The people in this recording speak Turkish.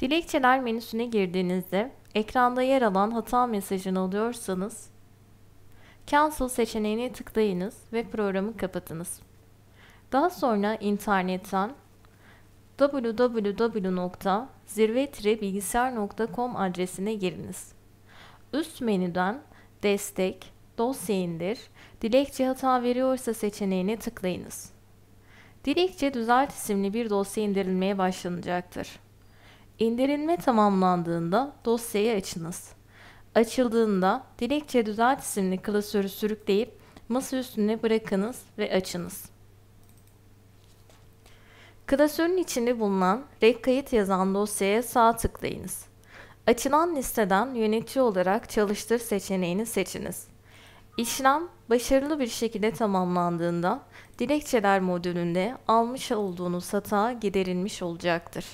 Dilekçeler menüsüne girdiğinizde ekranda yer alan hata mesajını alıyorsanız Cancel seçeneğine tıklayınız ve programı kapatınız. Daha sonra internetten www.zirve-bilgisayar.com adresine giriniz. Üst menüden Destek, Dosya indir, Dilekçe hata veriyorsa seçeneğine tıklayınız. Dilekçe düzelt isimli bir dosya indirilmeye başlanacaktır. İndirilme tamamlandığında dosyayı açınız. Açıldığında Dilekçe Düzelt isimli klasörü sürükleyip masa üstüne bırakınız ve açınız. Klasörün içinde bulunan Rek kayıt yazan dosyaya sağ tıklayınız. Açılan listeden yönetici olarak çalıştır seçeneğini seçiniz. İşlem başarılı bir şekilde tamamlandığında dilekçeler modülünde almış olduğunuz hata giderilmiş olacaktır.